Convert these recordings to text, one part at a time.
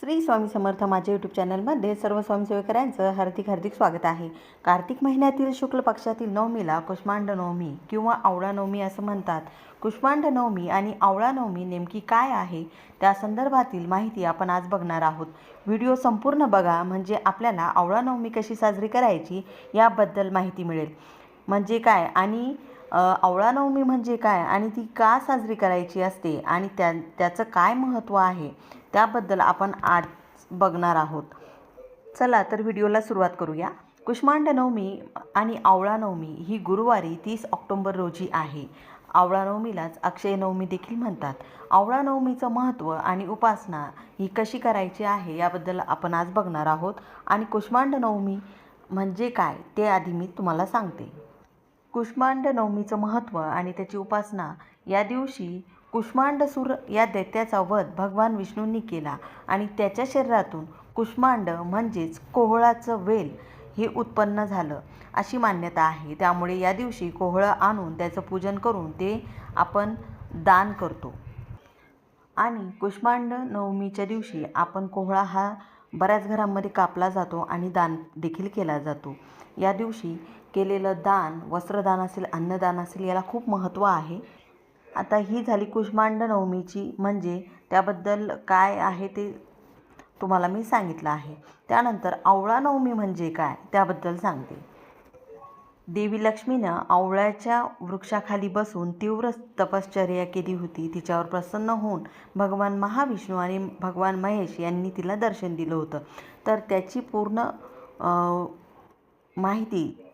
श्री स्वामी समर्थ माझ्या यूट्यूब चॅनलमध्ये सर्व स्वामीसेवेकरांचं हार्दिक हार्दिक स्वागत आहे. कार्तिक महिन्यातील शुक्ल पक्षातील नवमीला कुष्मांड नवमी किंवा आवळा नवमी असं म्हणतात. कुष्मांड नवमी आणि आवळा नवमी नेमकी काय आहे? त्या संदर्भातील माहिती आपण आज बघणार आहोत. व्हिडिओ संपूर्ण बघा म्हणजे आपल्याला आवळा नवमी कशी साजरी करायची याबद्दल माहिती मिळेल. म्हणजे काय? आणि आवळा नवमी म्हणजे काय आणि ती का साजरी करायची असते आणि त्या त्याचं काय महत्त्व आहे त्याबद्दल आपण आज बघणार आहोत. चला तर व्हिडिओला सुरुवात करूया. कुष्मांड नवमी आणि आवळा नवमी ही गुरुवारी तीस ऑक्टोंबर रोजी आहे. आवळा नवमीलाच अक्षय नवमी देखील म्हणतात. आवळा नवमीचं महत्त्व आणि उपासना ही कशी करायची आहे याबद्दल आपण आज बघणार आहोत. आणि कुष्मांड नवमी म्हणजे काय ते आधी मी तुम्हाला सांगते. कुष्मांड नवमीचं महत्त्व आणि त्याची उपासना. या दिवशी कुष्मांडसूर या दैत्याचा वध भगवान विष्णूंनी केला आणि त्याच्या शरीरातून कुष्मांड म्हणजेच कोहळाचं वेल हे उत्पन्न झालं अशी मान्यता आहे. त्यामुळे या दिवशी कोहळं आणून त्याचं पूजन करून ते आपण दान करतो. आणि कुष्मांड नवमीच्या दिवशी आपण कोहळा हा बऱ्याच घरांमध्ये कापला जातो आणि दान देखील केला जातो. या दिवशी केलेलं दान वस्त्रदान असेल अन्नदान असेल याला खूप महत्त्व आहे. आता ही झाली कुष्मांड नवमीची म्हणजे त्याबद्दल काय आहे ते तुम्हाला मी सांगितलं आहे. त्यानंतर आवळा नवमी म्हणजे काय त्याबद्दल सांगते. देवी लक्ष्मीनं आवळ्याच्या वृक्षाखाली बसून तीव्र तपश्चर्या केली होती. तिच्यावर प्रसन्न होऊन भगवान महाविष्णू आणि भगवान महेश यांनी तिला दर्शन दिलं होतं. तर त्याची पूर्ण माहिती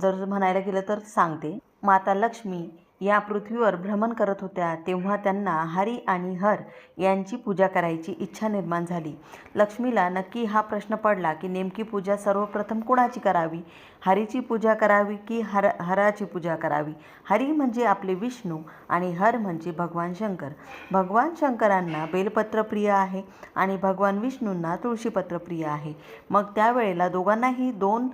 जर म्हणायला गेलं तर सांगते. माता लक्ष्मी या पृथ्वीवर भ्रमण करत होत्या तेव्हा त्यांना हरी आणि हर यांची पूजा करायची इच्छा निर्माण झाली. लक्ष्मीला नक्की हा प्रश्न पडला की नेमकी पूजा सर्वप्रथम कुणाची करावी? हरीची पूजा करावी की हर हराची पूजा करावी? हरी म्हणजे आपले विष्णू आणि हर म्हणजे भगवान शंकर. भगवान शंकरांना बेलपत्र प्रिय आहे आणि भगवान विष्णूंना तुळशीपत्र प्रिय आहे. मग त्यावेळेला दोघांनाही दोन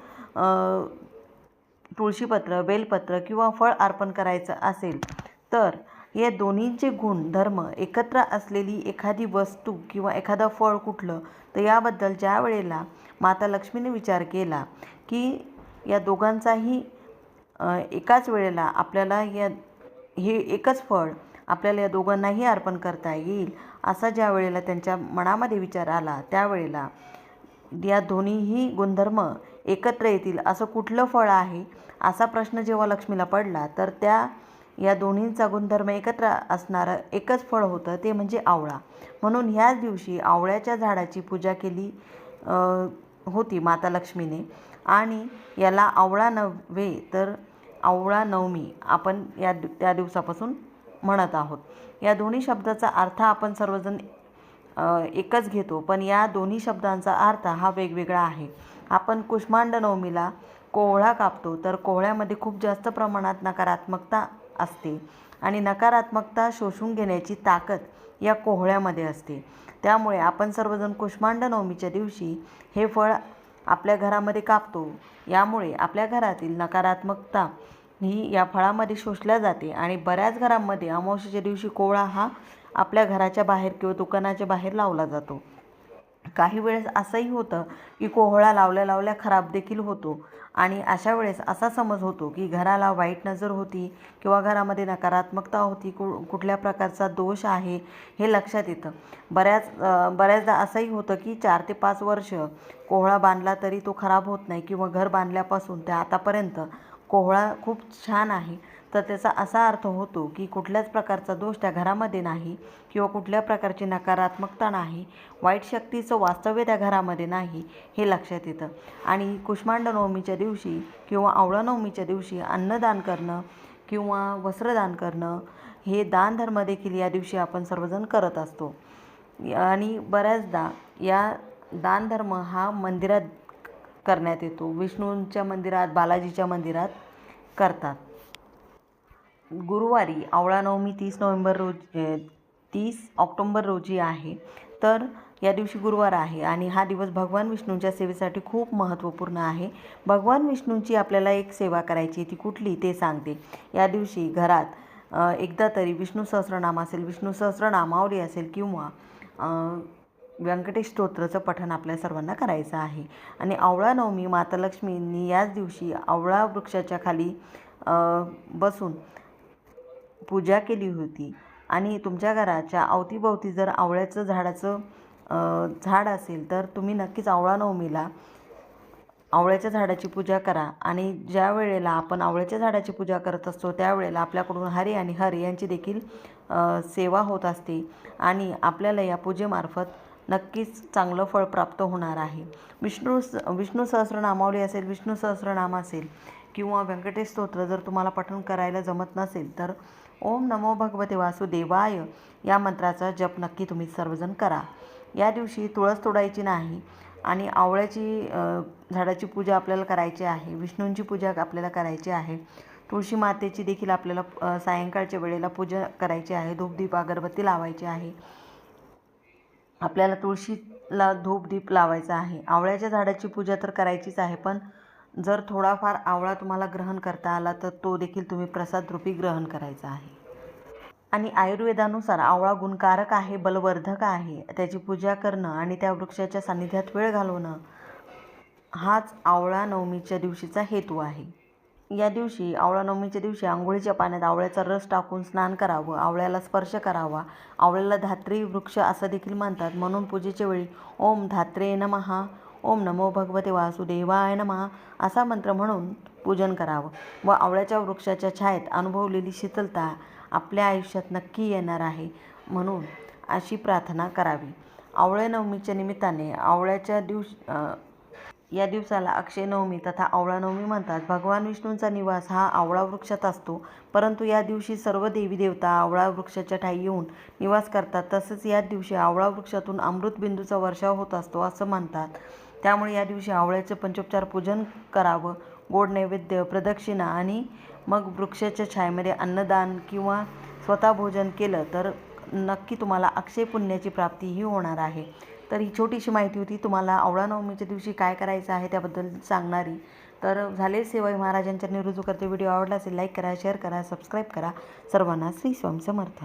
तुळशीपत्र बेलपत्र किंवा फळ अर्पण करायचं असेल तर या दोन्हींचे गुण धर्म एकत्र असलेली एखादी वस्तू किंवा एखादं फळ कुठलं तर याबद्दल ज्या वेळेला माता लक्ष्मीने विचार केला की या दोघांचाही एकाच वेळेला आपल्याला या हे एकच फळ आपल्याला या दोघांनाही अर्पण करता येईल असा ज्या वेळेला त्यांच्या मनामध्ये विचार आला त्यावेळेला या दोन्हीही गुणधर्म एकत्र येतील असं कुठलं फळ आहे? असा प्रश्न जेव्हा लक्ष्मीला पडला तर त्या या दोन्हींचा गुणधर्म एकत्र असणारं एकच फळ होतं ते म्हणजे आवळा. म्हणून ह्याच दिवशी आवळ्याच्या झाडाची पूजा केली होती माता लक्ष्मीने. आणि याला आवळा नव्हे तर आवळा नवमी आपण या त्या दिवसापासून म्हणत आहोत. या दोन्ही शब्दाचा अर्थ आपण सर्वजण एकच घेतो. पण या दोन्ही शब्दांचा अर्थ हा वेगवेगळा आहे. आपण कुष्मांड नवमीला कोहळा कापतो तर कोहळ्यामध्ये खूप जास्त प्रमाणात नकारात्मकता असते आणि नकारात्मकता शोषून घेण्याची ताकद या कोहळ्यामध्ये असते. त्यामुळे आपण सर्वजण कुष्मांड नवमीच्या दिवशी हे फळ आपल्या घरामध्ये कापतो. यामुळे आपल्या घरातील नकारात्मकता ही या फळामध्ये शोषल्या जाते आणि बऱ्याच घरांमध्ये अमावस्येच्या दिवशी कोहळा हा आपल्या घराच्या बाहेर किंवा दुकानाच्या बाहेर लावला जातो. काही वेळेस असंही होतं की कोहळा लावल्या लावल्या खराब देखील होतो. आणि अशा वेळेस असा समज होतो की घराला वाईट नजर होती किंवा घरामध्ये नकारात्मकता होती कु कुठल्या प्रकारचा दोष आहे हे लक्षात येतं. बऱ्याच बऱ्याचदा असंही होतं की चार ते पाच वर्ष कोहळा बांधला तरी तो खराब होत नाही किंवा घर बांधल्यापासून ते आतापर्यंत कोहळा खूप छान आहे. तर त्याचा असा अर्थ होतो की कुठल्याच प्रकारचा दोष त्या घरामध्ये नाही किंवा कुठल्या प्रकारची नकारात्मकता नाही वाईट शक्तीचं वास्तव्य त्या घरामध्ये नाही हे लक्षात येतं. आणि कुष्मांड नवमीच्या दिवशी किंवा आवळा नवमीच्या दिवशी अन्नदान करणं किंवा वस्त्रदान करणं हे दानधर्म देखील या दिवशी आपण सर्वजण करत असतो. आणि बऱ्याचदा या दानधर्म हा मंदिरात करण्यात येतो. विष्णूंच्या मंदिरात बालाजीच्या मंदिरात करतात. गुरुवारी आवळा नवमी तीस नोव्हेंबर रोज तीस ऑक्टोंबर रोजी आहे. तर या दिवशी गुरुवार आहे आणि हा दिवस भगवान विष्णूंच्या सेवेसाठी खूप महत्त्वपूर्ण आहे. भगवान विष्णूंची आपल्याला एक सेवा करायची ती कुठली ते सांगते. या दिवशी घरात एकदा तरी विष्णू सहस्रनाम असेल विष्णू सहस्रनामावली असेल किंवा व्यंकटेश स्तोत्राचं पठण आपल्या सर्वांना करायचं आहे. आणि आवळा नवमी माता लक्ष्मींनी याच दिवशी आवळा वृक्षाच्या खाली बसून पूजा केली होती. आणि तुमच्या घराच्या अवतीभोवती जर आवळ्याचं झाडाचं झाड असेल तर तुम्ही नक्कीच आवळा नवमीला आवळ्याच्या झाडाची पूजा करा. आणि ज्या वेळेला आपण आवळ्याच्या झाडाची पूजा करत असतो त्यावेळेला आपल्याकडून हरी आणि हरी यांची देखील सेवा होत असते. आणि आपल्याला या पूजेमार्फत नक्कीच चांगलं फळ प्राप्त होणार आहे. विष्णू स विष्णू सहस्रनामावली असेल विष्णू सहस्रनाम असेल किंवा व्यंकटेश स्तोत्र जर तुम्हाला पठण करायला जमत नसेल तर ओम नमो भगवते वासुदेवाय या मंत्राचा जप नक्की तुम्ही सर्वजण करा. या दिवशी तुळस तोडायची नाही आणि आवळ्याची झाडाची पूजा आपल्याला करायची आहे विष्णूंची पूजा आपल्याला करायची आहे तुळशी मातेची देखील आपल्याला सायंकाळच्या वेळेला पूजा करायची आहे धूपदीप अगरबत्ती लावायची आहे. आपल्याला तुळशीला धूपदीप लावायचा आहे. आवळ्याच्या झाडाची पूजा तर करायचीच आहे पण जर थोडाफार आवळा तुम्हाला ग्रहण करता आला तर तो देखील तुम्ही प्रसाद रूपी ग्रहण करायचा आहे. आणि आयुर्वेदानुसार आवळा गुणकारक आहे बलवर्धक आहे त्याची पूजा करणं आणि त्या वृक्षाच्या सान्निध्यात वेळ घालवणं हाच आवळा नवमीच्या दिवशीचा हेतू आहे. या दिवशी आवळा नवमीच्या दिवशी आंघोळीच्या पाण्यात आवळ्याचा रस टाकून स्नान करावं आवळ्याला स्पर्श करावा. आवळ्याला धात्री वृक्ष असं देखील मानतात म्हणून पूजेच्या वेळी ओम धात्रे नमहा ओम नमो भगवते वासुदेवाय नमः असा मंत्र म्हणून पूजन करावं. व आवळ्याच्या वृक्षाच्या छायेत अनुभवलेली शीतलता आपल्या आयुष्यात नक्की येणार आहे म्हणून अशी प्रार्थना करावी. आवळे नवमीच्या निमित्ताने आवळ्याच्या दिवस या दिवसाला अक्षय नवमी तथा आवळा नवमी म्हणतात. भगवान विष्णूंचा निवास हा आवळा वृक्षात असतो. परंतु या दिवशी सर्व देवी देवता आवळा वृक्षाच्या ठाई येऊन निवास करतात. तसंच या दिवशी आवळा वृक्षातून अमृतबिंदूचा वर्षाव होत असतो असं मानतात त्यामुळे या दिवशी आवळ्याचे पंचोपचार पूजन करावं. गोड नैवेद्य प्रदक्षिणा आणि मग वृक्षाच्या छायेमध्ये अन्नदान किंवा स्वतः भोजन केलं तर नक्की तुम्हाला अक्षय पुण्याची प्राप्तीही होणार आहे. तर ही छोटीशी माहिती होती तुम्हाला आवळा नवमीच्या दिवशी काय करायचं आहे त्याबद्दल सांगणारी. तर झाले सेवाई महाराजांच्या निरुजू करते व्हिडिओ आवडला असेल लाईक करा शेअर करा सबस्क्राईब करा. सर्वांना श्री स्वामी समर्थ.